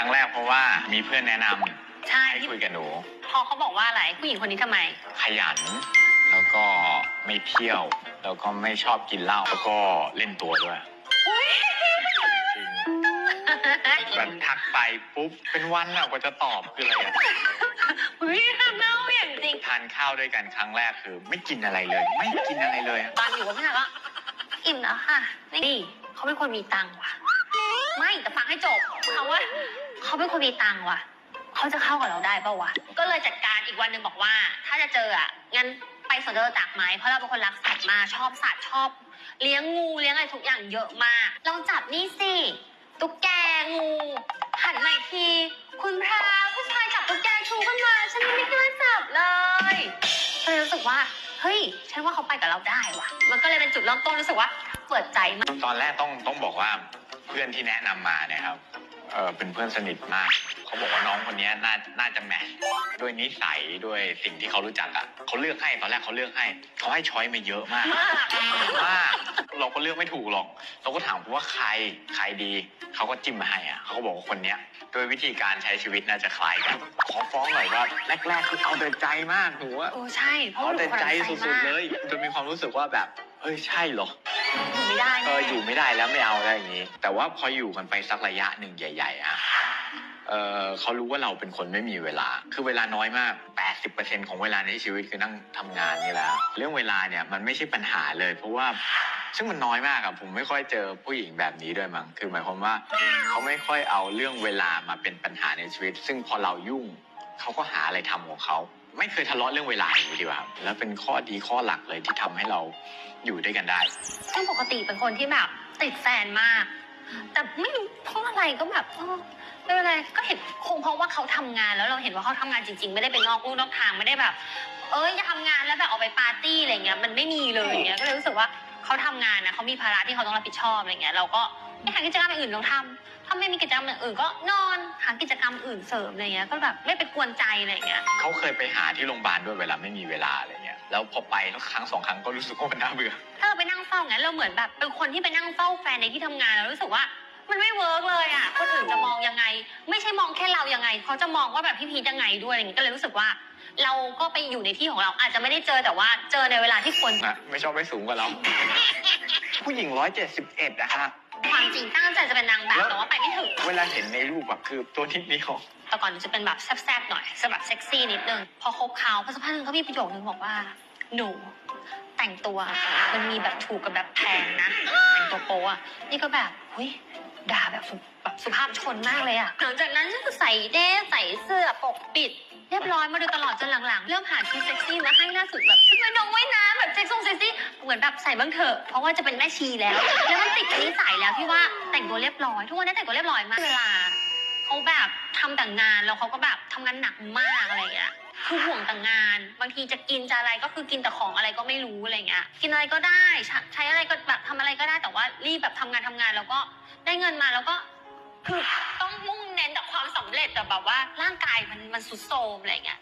รั้งแรกเพราะว่ามีเพื่อนแนะนำใช่ให้ที่คุยกับหนู พอเขาบอกว่าอะไรผู้หญิงคนนี้ทำไม ขยัน แล้วก็ไม่เที่ยว แล้วก็ไม่ชอบกินเหล้าแล้วก็เล่นตัวด้วยอุ้ยจริงแบบทักไปปุ๊บเป็นวันอะกว่าจะตอบคืออะไรอะอุ้ยทำเน่าอย่างจริงทานข้าวด้วยกันครั้งแรกคือ ไม่กินอะไรเลย ไม่กินอะไรเลยอะตอนอยู่กับผู้ชายก็อิ่มแล้วค่ะ นี่เขาเป็นคนมีตังค์ว่ะ ไม่แต่ฟังให้จบเขาว่า เขาเป็นคนมีตังค์ว่ะ เขาจะเข้ากับเราได้ปะวะ ก็เลยจัดการอีกวันหนึ่งบอกว่า ถ้าจะเจออะ งั้นไปสวนจตุจักรไหมเพราะเราเป็นคนรักสัตว์มากชอบสัตว์ชอบ เลี้ยงงูเลี้ยงอะไรทุกอย่างเยอะมาก ลองจับนี่สิตุ๊กแกงูหันมาอีกที คุณพระผู้ชายจับตุ๊กแกชูขึ้นมาฉันยังไม่กล้าจับเลยก็เลยรู้สึกว่า เฮ้ย ฉันว่าเขาไปกับเราได้ว่ะ มันก็เลยเป็นจุดเริ่มต้นรู้สึกว่า เปิดใจมาก ตอนแรกต้องต้องบอกว่าเพื่อนที่แนะนำมาเนี่ยครับ เออเป็นเพื่อนสนิทมาก เขาบอกว่าน้องคนนี้น่าน่าจะแมทด้วยนิสัยด้วยสิ่งที่เขารู้จักอะเขาเลือกให้ตอนแรกเขาเลือกให้เขาให้ช้อยมาเยอะมากมากมากเราก็เลือกไม่ถูกหรอก เราก็ถามว่าใครใครดีเขาก็จิ้มมาให้อะเขาก็บอกว่าคนเนี้ยโดยวิธีการใช้ชีวิตน่าจะคล้ายกันขอฟ้องหน่อยว่าแรกๆคือเอาแต่ใจมากหนูว่าโอ้ใช่เพราะเอาว่าหนูแต่คนใจรักสุดๆเลยจนมีความรู้สึกว่าแบบเฮ้ยใช่เหรอ อยู่ไม่ได้เอแน่ออยู่ไม่ได้แล้วไม่เอาแล้วอย่างนี้ แต่ว่าพออยู่กันไปสักระยะหนึ่งใหญ่ ๆอะเออเขารู้ว่าเราเป็นคนไม่มีเวลา คือเวลาน้อยมาก 80%ของเวลาในชีวิตคือนั่งทำงานนี่แหละ เรื่องเวลาเนี่ยมันไม่ใช่ปัญหาเลย เพราะว่าซึ่งมันน้อยมากอะผมไม่ค่อยเจอผู้หญิงแบบนี้ด้วยมั้ง คือหมายความว่าเขาไม่ค่อยเอาเรื่องเวลามาเป็นปัญหาในชีวิต ซึ่งพอเรายุ่ง เขาก็หาอะไรทำของเขา ไม่เคยทะเลาะเรื่องเวลาอย่ดีกว่าครับแล้วเป็นข้อดีข้อหลักเลยที่ทำให้เราอยู่ด้วยกันได้ซึ่งปกติเป็นคนที่แบบติดแฟนมาก แต่ไม่รู้เพราะอะไรก็แบบไม่เป็นไรก็เห็นคงเพราะว่าเขาทำงานแล้วเราเห็นว่าเขาทำงานจริง ๆ ไม่ได้ไปนอกลู่นอกทางไม่ได้แบบ เอ้ยจะทำงานแล้วแบบออกไปปาร์ตี้อะไรเงี้ยมันไม่มีเลยอย่างเงี้ยก็เลยรู้สึกว่าเขาทำงานนะเขามีภาระที่เขาต้องรับผิดชอบอะไรเงี้ยเราก็ หากิจกรรมอย่างอื่นต้องทำถ้าไม่มีกิจกรรมอย่างอื่นก็นอนหากิจกรรมอื่นเสริมอะไรเงี้ย ก็แบบไม่ไปกวนใจอะไรเงี้ย เขาเคยไปหาที่โรงพยาบาลด้วยเวลาไม่มีเวลาอะไรเงี้ย แล้วพอไปแล้วครั้งสองครั้งก็รู้สึกว่ามันน่าเบื่อ ถ้าเราไปนั่งเฝ้างั้นเราเหมือนแบบเป็นคนที่ไปนั่งเฝ้าแฟนในที่ทำงานแล้วรู้สึกว่ามันไม่เวิร์กเลยอะ คนอื่นจะมองยังไง ไม่ใช่มองแค่เรายังไง เขาจะมองว่าแบบพี่พีชยังไงด้วยอะไรอย่างงี้ก็เลยรู้สึกว่า เราก็ไปอยู่ในที่ของเราอาจจะไม่ได้เจอแต่ว่าเจอในเวลาที่ควร นะไม่ชอบไม่สูงกว่าเรา ผู้หญิงร้อยเจ็ดสิบเอ็ดนะฮะ ความจริงตั้งใจจะเป็นนางแบบแต่ว่าไปไม่ถึง เวลาเห็นในรูปแบบคือตัวนิดเดียวแต่ก่อนหนูจะเป็นแบบแซ่บๆหน่อยจะแบบเซ็กซี่นิดนึง พอคบเขาพอสักพักหนึ่งเขามีประโยคนึงบอกว่า หนูแต่งตัว มันมีแบบถูกกับแบบแพงนะ แต่งตัวโป๊อะนี่ก็แบบเฮ้ยด่าแบบสุแบบสุภาพชนมากเลยอะหลังจากนั้นก็ใส่เด้ใส่เสื้อปกปิด เรียบร้อยมาโดยตลอดจนหลังๆ เริ่มหาชุดเซ็กซี่มาให้ล่าสุดแบบชุดว่ายน้องว่ายน้ำแบบเมือนแบบใส่บ้างเถอะ เพราะว่าจะเป็นแม่ชีแล้ว แล้วมันติดกับนิสัยแล้วที่ว่าแต่งตัวเรียบร้อย ทุกวันนี้แต่งตัวเรียบร้อยมากเวลาเขาแบบทำแต่งงานแล้วเขาก็แบบทำงานหนักมากอะไรอย่างเงี้ยคือห่วงแต่งงาน บางทีจะกินจะอะไรก็คือกินแต่ของอะไรก็ไม่รู้อะไรเงี้ย กินอะไรก็ได้ใช้ใชอะไรก็แบบทำอะไรก็ได้แต่ว่ารีบแบบทำงานทำงานแล้วก็ได้เงินมาแล้วก็คือต้องมุ่งเน้นแต่ความสำเร็จแต่แบบว่าร่างกายมันมันสุดโทรมอะไรเงี้ย